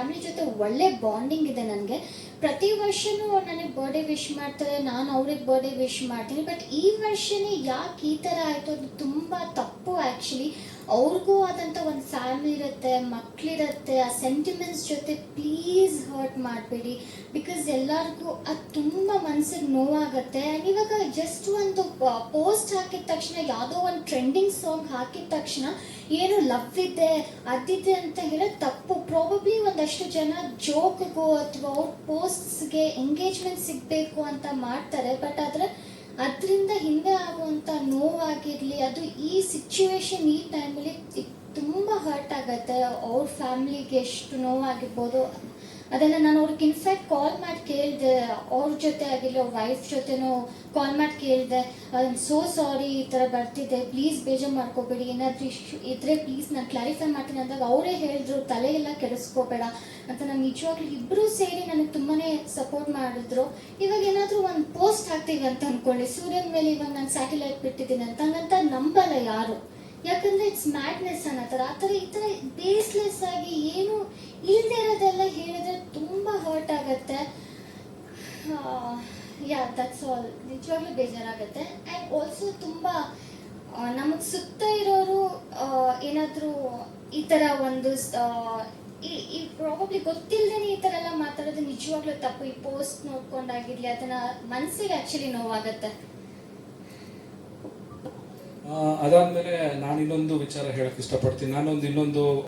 Family ಜೊತೆ ಒಳ್ಳೆ bonding ಇದೆ ನನಗೆ. ಪ್ರತಿ ವರ್ಷನೂ ನನಗೆ ಬರ್ಡೇ ವಿಶ್ ಮಾಡ್ತಾರೆ, ನಾನು ಅವ್ರಿಗೆ ಬರ್ಡೇ ವಿಶ್ ಮಾಡ್ತೀನಿ. ಬಟ್ ಈ ವರ್ಷನೇ ಯಾಕೆ ಈ ಥರ ಆಯಿತು ಅದು ತುಂಬ ತಪ್ಪು ಆ್ಯಕ್ಚುಲಿ ಅವ್ರಿಗೂ ಆದಂಥ ಒಂದು ಫ್ಯಾಮಿಲಿ ಇರುತ್ತೆ ಮಕ್ಕಳಿರುತ್ತೆ ಆ ಸೆಂಟಿಮೆಂಟ್ಸ್ ಜೊತೆ ಪ್ಲೀಸ್ ಹರ್ಟ್ ಮಾಡಬೇಡಿ. ಬಿಕಾಸ್ ಎಲ್ಲರಿಗೂ ಅದು ತುಂಬ ಮನ್ಸಿಗೆ ನೋವಾಗುತ್ತೆ. ಆ್ಯಂಡ್ ಇವಾಗ ಜಸ್ಟ್ ಒಂದು ಪೋಸ್ಟ್ ಹಾಕಿದ ತಕ್ಷಣ, ಯಾವುದೋ ಒಂದು ಟ್ರೆಂಡಿಂಗ್ ಸಾಂಗ್ ಹಾಕಿದ ತಕ್ಷಣ, ಏನು ಲವ್ ಇದೆ ಅದಿದೆ ಅಂತ ಹೇಳೋದು ತಪ್ಪು ಒಂದಷ್ಟು ಜನ ಜೋಕ್ಗೂ ಅಥವಾ ಅವ್ರ ಪೋಸ್ಟ್ಸ್ಗೆ ಎಂಗೇಜ್ಮೆಂಟ್ ಸಿಗಬೇಕು ಅಂತ ಮಾಡ್ತಾರೆ ಬಟ್ ಆದರೆ ಅದರಿಂದ ಹಿಂದೆ ಆಗುವಂಥ ನೋವಾಗಿರಲಿ, ಅದು ಈ ಸಿಚುವೇಶನ್ ಈ ಟೈಮಲ್ಲಿ ತುಂಬ ಹರ್ಟ್ ಆಗುತ್ತೆ. ಅವ್ರ ಫ್ಯಾಮ್ಲಿಗೆ ಎಷ್ಟು ನೋವಾಗಿರ್ಬೋದು ಅದನ್ನು ನಾನು ಅವ್ರಿಗೆ ಇನ್ಫ್ಯಾಕ್ಟ್ ಕಾಲ್ ಮಾಡಿ ಕೇಳಿದೆ. ಅವ್ರ ಜೊತೆ ಆಗಿರಲಿ ಅವ್ರ ವೈಫ್ ಜೊತೆನೂ ಕಾಲ್ ಮಾಡಿ ಕೇಳಿದೆ. ಸೋ ಸಾರಿ ಈ ಥರ ಬರ್ತಿದೆ. ಪ್ಲೀಸ್ ಬೇಜಾರು ಮಾಡ್ಕೋಬೇಡಿ. ಏನಾದರೂ ಇಶ್ಯೂ ಇದ್ರೆ ಪ್ಲೀಸ್ ನಾನು ಕ್ಲಾರಿಫೈ ಮಾಡ್ತೀನಿ ಅಂದಾಗ ಅವರೇ ಹೇಳಿದ್ರು ತಲೆ ಎಲ್ಲ ಕೆಡಿಸ್ಕೋಬೇಡ ಅಂತ ನಾನು ನಿಜವಾಗ್ಲೂ ಇಬ್ಬರೂ ಸೇರಿ ನನಗೆ ತುಂಬಾ ಸಪೋರ್ಟ್ ಮಾಡಿದ್ರು. ಇವಾಗ ಏನಾದರೂ ಒಂದು ಪೋಸ್ಟ್ ಹಾಕ್ತೀವಿ ಅಂತ ಅಂದ್ಕೊಳ್ಳಿ ಸೂರ್ಯನ ಮೇಲೆ ಇವಾಗ ನಾನು ಸ್ಯಾಟಲೈಟ್ ಬಿಟ್ಟಿದ್ದೀನಿ ಅಂತ ಹಂಗಂತ ನಂಬಲ್ಲ ಯಾರು. ಯಾಕಂದ್ರೆ ಇಟ್ಸ್ ಮ್ಯಾಡ್ನೆಸ್ ಥರ. ಆ ಥರ ಈ ಥರ ಬೇಸ್ಲೆಸ್ ಆಗಿ ಏನು ಇಲ್ಲದೆ ಇರೋದೆಲ್ಲ ಹೇಳಿದ್ರೆ ತುಂಬ ಹರ್ಟ್ ಆಗುತ್ತೆ. ಯಾ ದಟ್ಸ್ ಆಲ್ ನಿಜವಾಗ್ಲೂ ಬೇಜಾರಾಗುತ್ತೆ. ಆ್ಯಂಡ್ ಆಲ್ಸೋ ತುಂಬ ನಮಗೆ ಸುತ್ತ ಇರೋರು ಏನಾದರೂ ಈ ಥರ ಒಂದು ಈ ಈ ಪ್ರಾಬಬ್ಲಿ ಗೊತ್ತಿಲ್ಲದೇ ಈ ಥರ ಎಲ್ಲ ಮಾತಾಡೋದು ನಿಜವಾಗ್ಲೂ ತಪ್ಪು. ಈ ಪೋಸ್ಟ್ ನೋಡ್ಕೊಂಡಾಗಿರ್ಲಿ, ಅದನ್ನ ಮನಸ್ಸಿಗೆ ಆ್ಯಕ್ಚುಲಿ ನೋವಾಗುತ್ತೆ. ಅದಾದ್ಮೇಲೆ ನಾನು ಇನ್ನೊಂದು ವಿಚಾರ ಹೇಳಕ್ ಇಷ್ಟಪಡ್ತೀನಿ. ನಾನೊಂದು ಇನ್ನೊಂದು